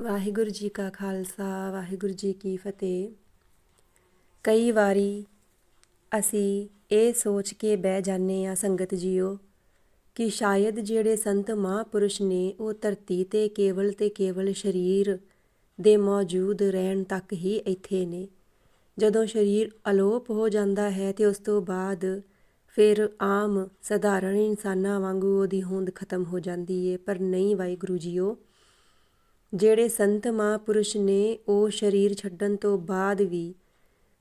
ਵਾਹਿਗੁਰੂ ਜੀ ਕਾ ਖਾਲਸਾ, ਵਾਹਿਗੁਰੂ ਜੀ ਕੀ ਫਤਿਹ। ਕਈ ਵਾਰੀ ਅਸੀਂ ਇਹ ਸੋਚ ਕੇ ਬਹਿ ਜਾਂਦੇ ਆ ਸੰਗਤ ਜੀਓ ਕਿ ਸ਼ਾਇਦ ਜਿਹੜੇ ਸੰਤ ਮਹਾਂਪੁਰਸ਼ ਨੇ ਉਹ ਧਰਤੀ ਤੇ ਕੇਵਲ ਤੇ ਕੇਵਲ ਸਰੀਰ ਦੇ ਮੌਜੂਦ ਰਹਿਣ ਤੱਕ ਹੀ ਇੱਥੇ ਨੇ। ਜਦੋਂ ਸਰੀਰ ਅਲੋਪ ਹੋ ਜਾਂਦਾ ਹੈ ਤੇ ਉਸ ਤੋਂ ਬਾਅਦ ਫਿਰ ਆਮ, ਸਧਾਰਨ ਇਨਸਾਨਾਂ ਵਾਂਗੂ ਉਹਦੀ ਹੋਂਦ ਖਤਮ ਹੋ ਜਾਂਦੀ ਏ। ਪਰ ਨਹੀਂ ਵਾਹਿਗੁਰੂ ਜੀਓ ਜਿਹੜੇ ਸੰਤ ਮਹਾਂਪੁਰਸ਼ ਨੇ ਉਹ ਸਰੀਰ ਛੱਡਣ ਤੋਂ ਬਾਅਦ ਵੀ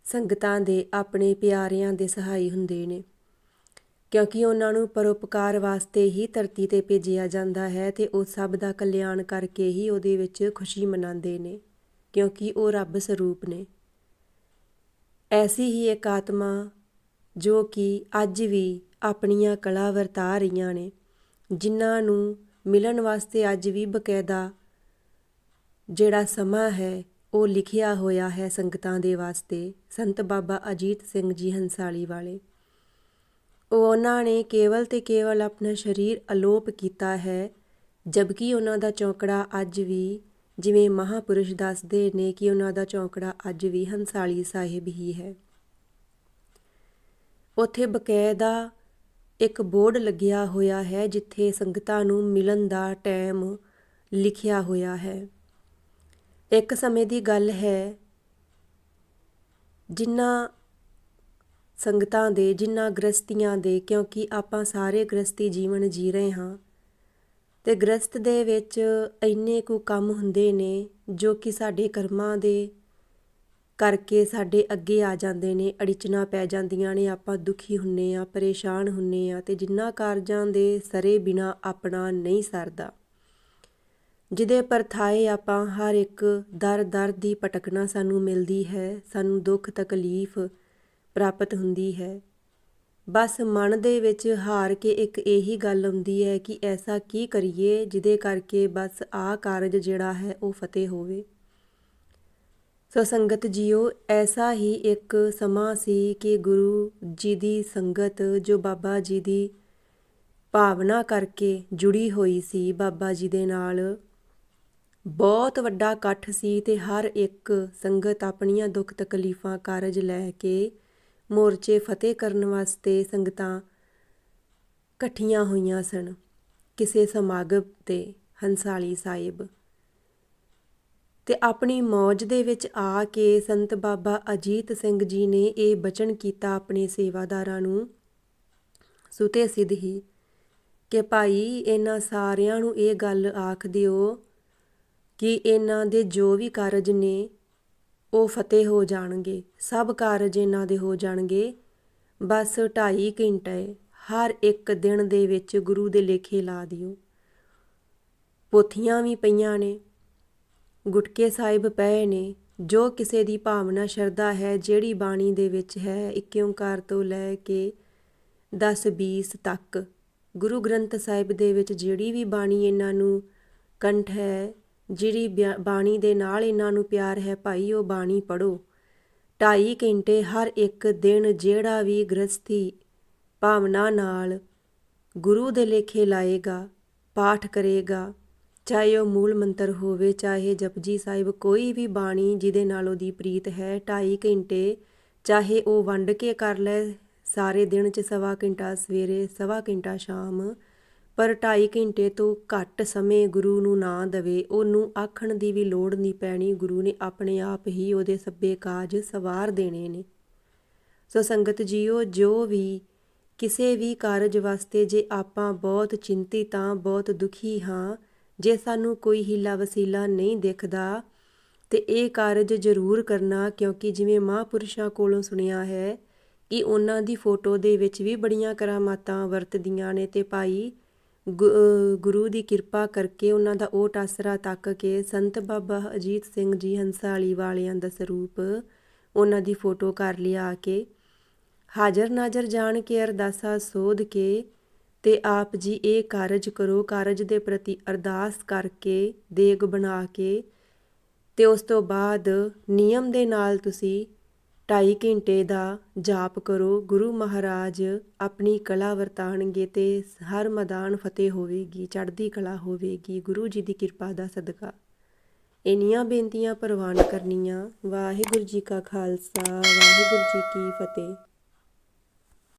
ਸੰਗਤਾਂ ਦੇ ਆਪਣੇ ਪਿਆਰਿਆਂ ਦੇ ਸਹਾਈ ਹੁੰਦੇ ਨੇ। ਕਿਉਂਕਿ ਉਹਨਾਂ ਨੂੰ ਪਰਉਪਕਾਰ ਵਾਸਤੇ ਹੀ ਧਰਤੀ ਤੇ ਭੇਜਿਆ ਜਾਂਦਾ ਹੈ ਤੇ ਉਹ ਸਭ ਦਾ ਕਲਿਆਣ ਕਰਕੇ ਹੀ ਉਹਦੇ ਵਿੱਚ ਖੁਸ਼ੀ ਮਨਾਉਂਦੇ ਨੇ, ਕਿਉਂਕਿ ਉਹ ਰੱਬ ਸਰੂਪ ਨੇ। ਐਸੀ ਹੀ ਇੱਕ ਆਤਮਾ ਜੋ ਕਿ ਅੱਜ ਵੀ ਆਪਣੀਆਂ ਕਲਾ ਵਰਤਾ ਰਹੀਆਂ ਨੇ, ਜਿਨ੍ਹਾਂ ਨੂੰ ਮਿਲਣ ਵਾਸਤੇ ਅੱਜ ਵੀ ਬਕਾਇਦਾ ਜਿਹੜਾ ਸਮਾਂ ਹੈ, ਉਹ ਲਿਖਿਆ ਹੋਇਆ ਹੈ ਸੰਗਤਾਂ ਦੇ ਵਾਸਤੇ, ਸੰਤ ਬਾਬਾ ਅਜੀਤ ਸਿੰਘ ਜੀ ਹੰਸਾਲੀ ਵਾਲੇ। ਉਹ ਉਹਨਾਂ ਨੇ ਕੇਵਲ ਤੇ ਕੇਵਲ ਆਪਣਾ ਸਰੀਰ ਅਲੋਪ ਕੀਤਾ ਹੈ ਜਦਕਿ ਉਹਨਾਂ ਦਾ ਚੌਂਕੜਾ ਅੱਜ ਵੀ ਜਿਵੇਂ ਮਹਾਪੁਰਸ਼ ਦੱਸਦੇ ਨੇ ਕਿ ਉਹਨਾਂ ਦਾ ਚੌਂਕੜਾ ਅੱਜ ਵੀ ਹੰਸਾਲੀ ਸਾਹਿਬ ਹੀ ਹੈ। ਉੱਥੇ ਬਕਾਇਦਾ ਇੱਕ ਬੋਰਡ ਲੱਗਿਆ ਹੋਇਆ ਹੈ, ਜਿੱਥੇ ਸੰਗਤਾਂ ਨੂੰ ਮਿਲਣ ਦਾ ਟਾਈਮ ਲਿਖਿਆ ਹੋਇਆ ਹੈ। ਇੱਕ ਸਮੇਂ ਦੀ ਗੱਲ ਹੈ ਜਿਨ੍ਹਾਂ ਸੰਗਤਾਂ ਦੇ ਜਿਨ੍ਹਾਂ ਗ੍ਰਸਤੀਆਂ ਦੇ, ਕਿਉਂਕਿ ਆਪਾਂ ਸਾਰੇ ਗ੍ਰਸਤੀ ਜੀਵਨ ਜੀ ਰਹੇ ਹਾਂ ਤੇ ਗ੍ਰਸਤ ਦੇ ਵਿੱਚ ਇੰਨੇ ਕੁ ਕੰਮ ਹੁੰਦੇ ਨੇ ਜੋ ਕਿ ਸਾਡੇ ਕਰਮਾਂ ਦੇ ਕਰਕੇ ਸਾਡੇ ਅੱਗੇ ਆ ਜਾਂਦੇ ਨੇ, ਅੜਿਚਣਾ ਪੈ ਜਾਂਦੀਆਂ ਨੇ, ਆਪਾਂ ਦੁਖੀ ਹੁੰਨੇ ਆ, ਪਰੇਸ਼ਾਨ ਹੁੰਨੇ ਆ ਤੇ ਜਿੰਨਾ ਕਾਰਜਾਂ ਦੇ ਸਰੇ ਬਿਨਾ ਆਪਣਾ ਨਹੀਂ ਸਰਦਾ। ਜਿਹਦੇ ਪਰਥਾਏ ਆਪਾਂ ਹਰ ਇੱਕ ਦਰ ਦਰ ਦੀ ਭਟਕਣਾ ਸਾਨੂੰ ਮਿਲਦੀ ਹੈ, ਸਾਨੂੰ ਦੁੱਖ ਤਕਲੀਫ ਪ੍ਰਾਪਤ ਹੁੰਦੀ ਹੈ। ਬਸ ਮਨ ਦੇ ਵਿੱਚ ਹਾਰ ਕੇ ਇੱਕ ਇਹੀ ਗੱਲ ਆਉਂਦੀ ਹੈ ਕਿ ਐਸਾ ਕੀ ਕਰੀਏ ਜਿਹਦੇ ਕਰਕੇ ਬਸ ਆਹ ਕਾਰਜ ਜਿਹੜਾ ਹੈ ਉਹ ਫਤਿਹ ਹੋਵੇ। ਸੋ ਸੰਗਤ ਜੀਓ, ਐਸਾ ਹੀ ਇੱਕ ਸਮਾਂ ਸੀ ਕਿ ਗੁਰੂ ਜੀ ਦੀ ਸੰਗਤ ਜੋ ਬਾਬਾ ਜੀ ਦੀ ਭਾਵਨਾ ਕਰਕੇ ਜੁੜੀ ਹੋਈ ਸੀ ਬਾਬਾ ਜੀ ਦੇ ਨਾਲ। ਬਹੁਤ ਵੱਡਾ ਇਕੱਠ ਸੀ ਤੇ ਹਰ ਇੱਕ ਸੰਗਤ ਆਪਣੀਆਂ ਦੁੱਖ ਤਕਲੀਫਾਂ ਕਾਰਜ ਲੈ ਕੇ ਮੋਰਚੇ ਫਤਿਹ ਕਰਨ ਵਾਸਤੇ ਸੰਗਤਾਂ ਇਕੱਠੀਆਂ ਹੋਈਆਂ ਸਨ, ਕਿਸੇ ਸਮਾਗਮ ਤੇ ਹੰਸਾਲੀ ਸਾਹਿਬ। ਤੇ ਆਪਣੀ ਮੌਜ ਦੇ ਵਿੱਚ ਆ ਕੇ ਸੰਤ ਬਾਬਾ ਅਜੀਤ ਸਿੰਘ ਜੀ ਨੇ ਇਹ ਬਚਨ ਕੀਤਾ ਆਪਣੇ ਸੇਵਾਦਾਰਾਂ ਨੂੰ। ਸੁਤੇ ਸਿੱਧ ਹੀ ਕਿ ਭਾਈ, ਇਹਨਾਂ ਸਾਰਿਆਂ ਨੂੰ ਇਹ ਗੱਲ ਆਖ ਦਿਓ ਕਿ ਇਹਨਾਂ ਦੇ ਜੋ ਵੀ ਕਾਰਜ ਨੇ, ਉਹ ਫਤਿਹ ਹੋ ਜਾਣਗੇ। ਸਭ ਕਾਰਜ ਇਹਨਾਂ ਦੇ ਹੋ ਜਾਣਗੇ। ਬਸ 2.5 ਘੰਟੇ ਹਰ ਇੱਕ ਦਿਨ ਦੇ ਵਿੱਚ ਗੁਰੂ ਦੇ ਲੇਖੇ ਲਾ ਦਿਓ। ਪੋਥੀਆਂ ਵੀ ਪਈਆਂ ਨੇ, ਗੁਟਕੇ ਸਾਹਿਬ ਪਏ ਨੇ। ਜੋ ਕਿਸੇ ਦੀ ਭਾਵਨਾ, ਸ਼ਰਧਾ ਹੈ, ਜਿਹੜੀ ਬਾਣੀ ਦੇ ਵਿੱਚ ਹੈ, ਇੱਕ ਓੰਕਾਰ ਤੋਂ ਲੈ ਕੇ 10 20 ਤੱਕ। ਗੁਰੂ ਗ੍ਰੰਥ ਸਾਹਿਬ ਦੇ ਵਿੱਚ ਜਿਹੜੀ ਵੀ ਬਾਣੀ ਇਹਨਾਂ ਨੂੰ ਕੰਠ ਹੈ ਜਿਹੜੀ ਬਿਆ, ਬਾਣੀ ਦੇ ਨਾਲ ਇਹਨਾਂ ਨੂੰ ਪਿਆਰ ਹੈ ਭਾਈ, ਉਹ ਬਾਣੀ ਪੜੋ ਢਾਈ ਘੰਟੇ ਹਰ ਇੱਕ ਦਿਨ ਜਿਹੜਾ ਵੀ ਗ੍ਰਸਥੀ ਭਾਵਨਾ ਨਾਲ ਗੁਰੂ ਦੇ ਲੇਖੇ ਲਾਏਗਾ, ਪਾਠ ਕਰੇਗਾ, ਚਾਹੇ ਉਹ ਮੂਲ ਮੰਤਰ ਹੋਵੇ, ਚਾਹੇ ਜਪਜੀ ਸਾਹਿਬ ਕੋਈ ਵੀ ਬਾਣੀ ਜਿਹਦੇ ਨਾਲ ਉਹਦੀ ਪ੍ਰੀਤ ਹੈ, ਢਾਈ ਘੰਟੇ ਚਾਹੇ ਉਹ ਵੰਡ ਕੇ ਕਰ ਲੈ, ਸਾਰੇ ਦਿਨ 'ਚ ਸਵਾ ਘੰਟਾ ਸਵੇਰੇ ਸਵਾ ਘੰਟਾ ਸ਼ਾਮ ਪਰ ਢਾਈ ਘੰਟੇ ਤੋਂ ਘੱਟ ਸਮੇਂ ਗੁਰੂ ਨੂੰ ਨਾ ਦਵੇ, ਉਹਨੂੰ ਆਖਣ ਦੀ ਵੀ ਲੋੜ ਨਹੀਂ ਪੈਣੀ। ਗੁਰੂ ਨੇ ਆਪਣੇ ਆਪ ਹੀ ਉਹਦੇ ਸੱਬੇ ਕਾਜ ਸਵਾਰ ਦੇਣੇ ਨੇ। ਸੋ ਸੰਗਤ ਜੀਓ, ਜੋ ਵੀ ਕਿਸੇ ਵੀ ਕਾਰਜ ਵਾਸਤੇ ਜੇ ਆਪਾਂ ਬਹੁਤ ਚਿੰਤਿਤ ਆ ਬਹੁਤ ਦੁਖੀ ਹਾਂ, ਜੇ ਸਾਨੂੰ ਕੋਈ ਹੀਲਾ ਵਸੀਲਾ ਨਹੀਂ ਦਿਖਦਾ, ਤੇ ਇਹ ਕਾਰਜ ਜ਼ਰੂਰ ਕਰਨਾ, ਕਿਉਂਕਿ ਜਿਵੇਂ ਮਹਾਂਪੁਰਸ਼ਾਂ ਕੋਲੋਂ ਸੁਣਿਆ ਹੈ ਕਿ ਉਹਨਾਂ ਦੀ ਫੋਟੋ ਦੇ ਵਿੱਚ ਵੀ ਬੜੀਆਂ ਕਰਾਮਾਤਾਂ ਵਰਤਦੀਆਂ ਨੇ ਤੇ ਭਾਈ ਗੁਰੂ ਦੀ ਕਿਰਪਾ ਕਰਕੇ ਉਹਨਾਂ ਦਾ ਓਟ ਆਸਰਾ ਤੱਕ ਕੇ ਸੰਤ ਬਾਬਾ ਅਜੀਤ ਸਿੰਘ ਜੀ ਹੰਸਾਲੀ ਵਾਲਿਆਂ ਦਾ ਸਰੂਪ ਉਹਨਾਂ ਦੀ ਫੋਟੋ ਕਰ ਲਿਆ ਕੇ ਹਾਜ਼ਰ ਨਾਜ਼ਰ ਜਾਣ ਕੇ ਅਰਦਾਸਾ ਸੋਧ ਕੇ ਤੇ ਆਪ ਜੀ ਇਹ ਕਾਰਜ ਕਰੋ, ਕਾਰਜ ਦੇ ਪ੍ਰਤੀ ਅਰਦਾਸ ਕਰਕੇ ਦੇਗ ਬਣਾ ਕੇ ਤੇ ਉਸ ਤੋਂ ਬਾਅਦ ਨਿਯਮ ਦੇ ਨਾਲ ਤੁਸੀਂ ਢਾਈ ਘੰਟੇ ਦਾ ਜਾਪ ਕਰੋ, ਗੁਰੂ ਮਹਾਰਾਜ ਆਪਣੀ ਕਲਾ ਵਰਤਾਣਗੇ ਤੇ ਹਰ ਮੈਦਾਨ ਫਤਿਹ ਹੋਵੇਗੀ, ਚੜ੍ਹਦੀ ਕਲਾ ਹੋਵੇਗੀ, ਗੁਰੂ ਜੀ ਦੀ ਕਿਰਪਾ ਦਾ ਸਦਕਾ। ਇੰਨੀਆਂ ਬੇਨਤੀਆਂ ਪ੍ਰਵਾਨ ਕਰਨੀਆਂ। ਵਾਹਿਗੁਰੂ ਜੀ ਕਾ ਖਾਲਸਾ, ਵਾਹਿਗੁਰੂ ਜੀ ਕੀ ਫਤਿਹ।